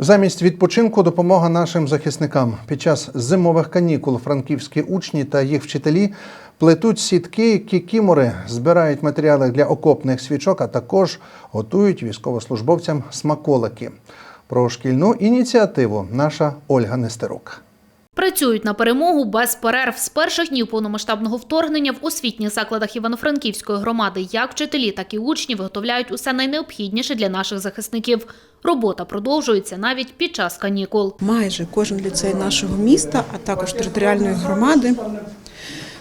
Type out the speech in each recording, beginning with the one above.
Замість відпочинку допомога нашим захисникам. Під час зимових канікул франківські учні та їх вчителі плетуть сітки, кікімори, збирають матеріали для окопних свічок, а також готують військовослужбовцям смаколики. Про шкільну ініціативу наша Ольга Нестерук. Працюють на перемогу без перерв з перших днів повномасштабного вторгнення в освітніх закладах Івано-Франківської громади. Як вчителі, так і учні виготовляють усе найнеобхідніше для наших захисників. Робота продовжується навіть під час канікул. Майже кожен ліцей нашого міста, а також територіальної громади,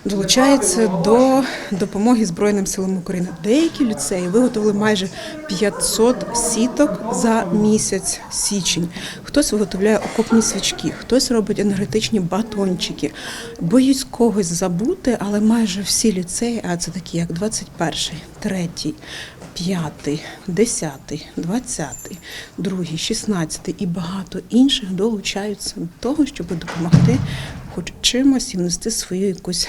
долучається до допомоги Збройним силам України. Деякі ліцеї виготовили майже 500 сіток за місяць січень. Хтось виготовляє окопні свічки, хтось робить енергетичні батончики. Боюсь когось забути, але майже всі ліцеї, а це такі як 21, 3, 5, 10, 20, 2, 16 і багато інших долучаються до того, щоб допомогти хоч чимось і внести свою якусь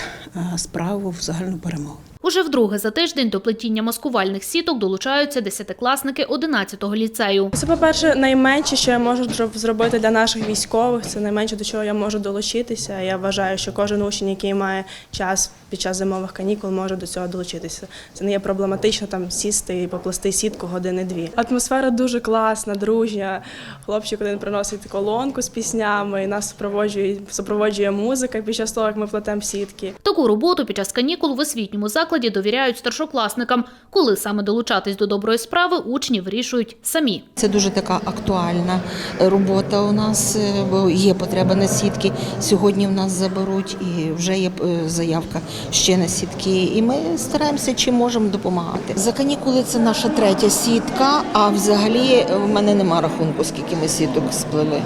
справу в загальну перемогу. Уже вдруге за тиждень до плетіння маскувальних сіток долучаються десятикласники 11-го ліцею. Це, по-перше, найменше, що я можу зробити для наших військових. Це найменше, до чого я можу долучитися. Я вважаю, що кожен учень, який має час під час зимових канікул, може до цього долучитися. Це не є проблематично там сісти і поплести сітку години-дві. Атмосфера дуже класна, дружня. Хлопчик один приносить колонку з піснями, і нас супроводжує, супроводжує музика під час того, як ми плетемо сітки. Таку роботу під час канікул в освітньому закладі довіряють старшокласникам. Коли саме долучатись до доброї справи, учні вирішують самі. Це дуже така актуальна робота у нас, е, бо є потреба на сітки. Сьогодні в нас заберуть і вже є е, заявка ще на сітки. І ми стараємося чим можемо допомагати. За канікули це наша третя сітка, а взагалі в мене нема рахунку, скільки ми сіток сплели.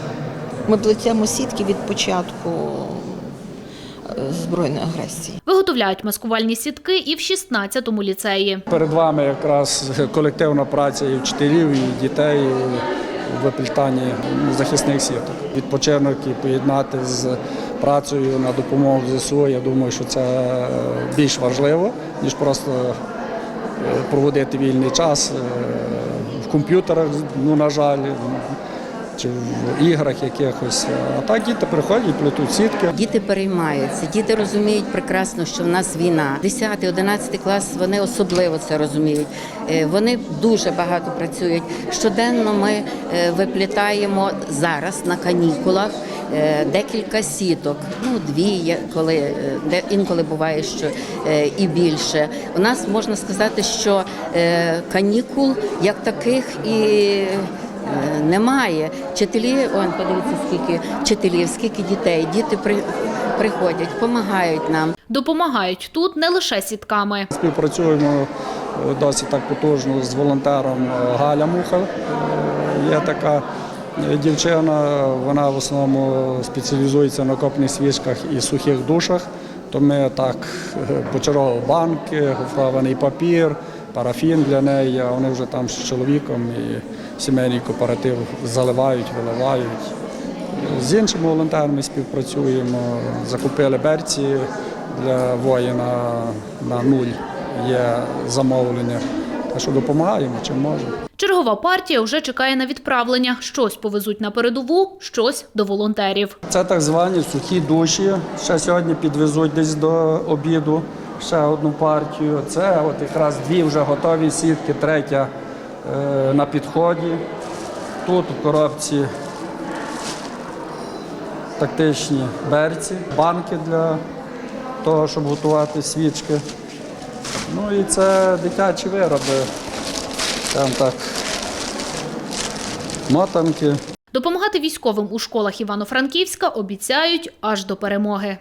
Ми плетемо сітки від початку збройної агресії. Виготовляють маскувальні сітки і в 16-му ліцеї. Перед вами якраз колективна праця і вчителів, і дітей у виплітанні захисних сіток. Відпочинок і поєднати з працею на допомогу ЗСУ. Я думаю, що це більш важливо, ніж просто е, проводити вільний час е, в комп'ютерах, ну, на жаль, чи в іграх якихось. А так діти приходять, плетуть сітки. Діти переймаються, діти розуміють прекрасно, що в нас війна. 10, 11 клас вони особливо це розуміють. Е, Вони дуже багато працюють. Щоденно ми е, виплітаємо зараз на канікулах е, декілька сіток. Ну, дві, коли де інколи буває, що і більше. У нас можна сказати, що канікул як таких і. Немає. Вчителі, он подивіться, скільки вчителів, скільки дітей. Діти при, приходять, допомагають нам. Допомагають тут не лише сітками. Співпрацюємо е, досить так потужно з волонтером е, Галя Муха. Е, Є така дівчина, вона в основному спеціалізується на копних свічках і сухих душах. То ми так почергово банки, гофрований папір, парафін для неї, а вони вже там з чоловіком і сімейний кооператив заливають, виливають. З іншими волонтерами співпрацюємо, закупили берці для воїна на нуль. Є замовлення. Так що допомагаємо, чим можемо. Чергова партія вже чекає на відправлення. Щось повезуть на передову, щось до волонтерів. Це так звані сухі душі. Ще сьогодні підвезуть десь до обіду ще одну партію. Це от якраз дві вже готові сітки, третя на підході. Тут у коробці тактичні берці, банки для того, щоб готувати свічки. Ну і це дитячі вироби. Там так. Мотанки. Допомагати військовим у школах Івано-Франківська обіцяють аж до перемоги.